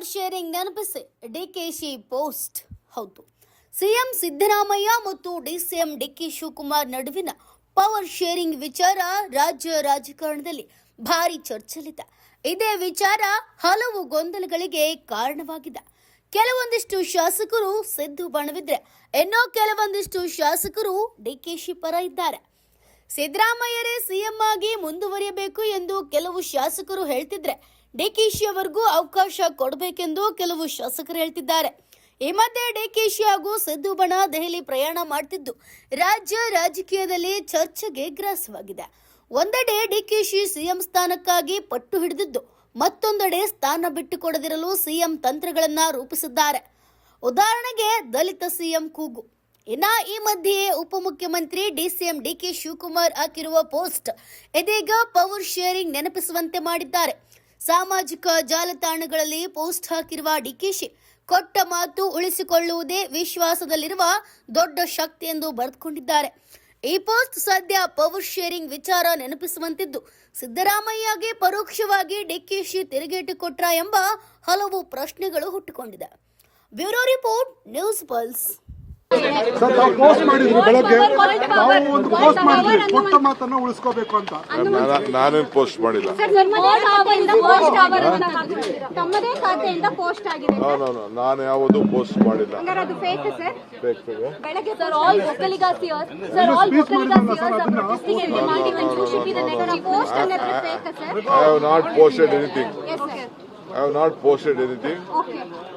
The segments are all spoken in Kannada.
ಪವರ್ ಶೇರಿಂಗ್ ನೆನಪಿಸಿ. ಡಿಕೆಶಿ ಪೋಸ್ಟ್. ಹೌದು. ಸಿಎಂ ಸಿದ್ದರಾಮಯ್ಯ ಮತ್ತು ಡಿಸಿಎಂ ಡಿಕೆ ಶಿವಕುಮಾರ್ ನಡುವಿನ ಪವರ್ ಶೇರಿಂಗ್ ವಿಚಾರ ರಾಜ್ಯ ರಾಜಕಾರಣದಲ್ಲಿ ಭಾರಿ ಚರ್ಚೆಲಿದೆ ಇದೇ ವಿಚಾರ ಹಲವು ಗೊಂದಲಗಳಿಗೆ ಕಾರಣವಾಗಿದೆ. ಕೆಲವೊಂದಿಷ್ಟು ಶಾಸಕರು ಸಿದ್ದು ಬಣವಿದ್ರೆ ಇನ್ನೂ ಕೆಲವೊಂದಿಷ್ಟು ಶಾಸಕರು ಡಿಕೆಶಿ ಪರ ಇದ್ದಾರೆ. ಸಿದ್ದರಾಮಯ್ಯರೇ ಸಿಎಂ ಆಗಿ ಮುಂದುವರಿಯಬೇಕು ಎಂದು ಕೆಲವು ಶಾಸಕರು ಹೇಳ್ತಿದ್ರೆ ಡಿಕೆಶಿ ಅವರಿಗೂ ಅವಕಾಶ ಕೊಡಬೇಕೆಂದು ಕೆಲವು ಶಾಸಕರು ಹೇಳ್ತಿದ್ದಾರೆ. ಈ ಮಧ್ಯೆ ಡಿಕೆಶಿ ಹಾಗೂ ಸಿದ್ದು ಬಣ ದೆಹಲಿ ಪ್ರಯಾಣ ಮಾಡ್ತಿದ್ದು. ರಾಜ್ಯ ರಾಜಕೀಯದಲ್ಲಿ ಚರ್ಚೆಗೆ ಗ್ರಾಸವಾಗಿದೆ. ಒಂದೆಡೆ ಡಿಕೆಶಿ ಸಿಎಂ ಸ್ಥಾನಕ್ಕಾಗಿ ಪಟ್ಟು ಹಿಡಿದಿದ್ದು, ಮತ್ತೊಂದೆಡೆ ಸ್ಥಾನ ಬಿಟ್ಟುಕೊಡದಿರಲು ಸಿಎಂ ತಂತ್ರಗಳನ್ನ ರೂಪಿಸಿದ್ದಾರೆ. ಉದಾಹರಣೆಗೆ ದಲಿತ ಸಿಎಂ ಕೂಗು. ಇನ್ನ ಈ ಮಧ್ಯೆ ಉಪಮುಖ್ಯಮಂತ್ರಿ ಡಿಸಿಎಂ ಡಿಕೆ ಶಿವಕುಮಾರ್ ಹಾಕಿರುವ ಪೋಸ್ಟ್ ಇದೀಗ ಪವರ್ ಶೇರಿಂಗ್ ನೆನಪಿಸುವಂತೆ ಮಾಡಿದ್ದಾರೆ. ಸಾಮಾಜಿಕ ಜಾಲತಾಣಗಳಲ್ಲಿ ಪೋಸ್ಟ್ ಹಾಕಿರುವ ಡಿಕೆಶಿ, ಕೊಟ್ಟ ಮಾತು ಉಳಿಸಿಕೊಳ್ಳುವುದೇ ವಿಶ್ವಾಸದಲ್ಲಿರುವ ದೊಡ್ಡ ಶಕ್ತಿ ಎಂದು ಬರೆದುಕೊಂಡಿದ್ದಾರೆ. ಈ ಪೋಸ್ಟ್ ಸದ್ಯ ಪವರ್ ಶೇರಿಂಗ್ ವಿಚಾರ ನೆನಪಿಸುವಂತಿದ್ದು, ಸಿದ್ದರಾಮಯ್ಯಗೆ ಪರೋಕ್ಷವಾಗಿ ಡಿಕೆಶಿ ತಿರುಗೇಟು ಕೊಟ್ರ ಎಂಬ ಹಲವು ಪ್ರಶ್ನೆಗಳು ಹುಟ್ಟಿಕೊಂಡಿದೆ. Bureau report, news pulse. Sir ತಾವು ಪೋಸ್ಟ್ ಮಾಡಿದ್ರಿ ಬೆಳಗ್ಗೆ. ನಾವು ಒಂದು ಪೋಸ್ಟ್ ಮಾಡಿದ್ರಿ. ಕೊಟ್ಟ ಮಾತನ್ನ ಉಳಿಸ್ಕೋಬೇಕು ಅಂತ. ನಾನು ನಾನೇನ್ ಪೋಸ್ಟ್ ಮಾಡಿಲ್ಲ. ಸರ್ ತಮ್ಮದೇ ಖಾತೆಯಿಂದ ಪೋಸ್ಟ್ ಆಗಿದೆ. ನೋ ನೋ ನೋ ನಾನು ಯಾವುದು ಪೋಸ್ಟ್ ಮಾಡಿಲ್ಲ. ಹಂಗಾರೆ ಅದು ಫೇಕ್ ಸರ್. ಬೇಕು ಬೆಳಗ್ಗೆ sir all sir all are protesting you should be the post fake sir. I have not posted anything I have not posted anything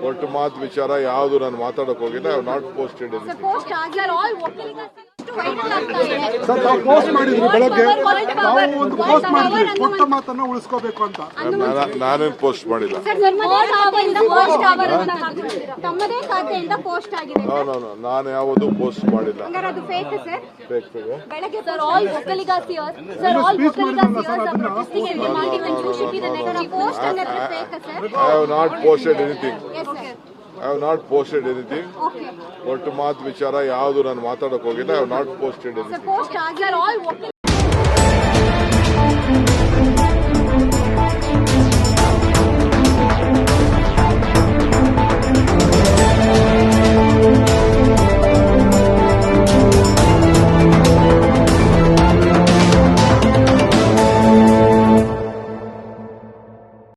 ಒಟ್ಟು ಮಾತು ವಿಚಾರ ಯಾವುದು ನಾನು ಮಾತಾಡೋಕೆ ಹೋಗಿಲ್ಲ I have not posted anything sir all viral ಆಗ್ತಾ ಇದೆ ಸರ್ ತಾವು ಪೋಸ್ಟ್ ಮಾಡಿದ್ರಿ. ಬೆಳಗ್ಗೆ ತಾವು ಒಂದು ಪೋಸ್ಟ್ ಮಾಡಿದ್ರಿ. ಕೊಟ್ಟ ಮಾತನ್ನ ಉಳಿಸ್ಕೋಬೇಕು ಅಂತ. ನಾನೇನು ಪೋಸ್ಟ್ ಮಾಡಿಲ್ಲ. ಸರ್ ತಮ್ಮದೇ ಖಾತೆಯಿಂದ ಪೋಸ್ಟ್ ಆಗಿದೆ ನೋ ನೋ ನೋ ನಾನು ಯಾವುದು ಪೋಸ್ಟ್ ಮಾಡಿಲ್ಲ. ಅದು ಫೇಕ್ ಸರ್ ಬೆಳಗ್ಗೆ sir all Vokkaligas sir all Vokkaligas you should be the next post fake sir I have not posted anything I have not posted anything ಒಟ್ಟು ಮಾತು ವಿಚಾರ ಯಾವುದು ನಾನು ಮಾತಾಡೋಕೆ ಹೋಗಿಲ್ಲ. I have not posted anything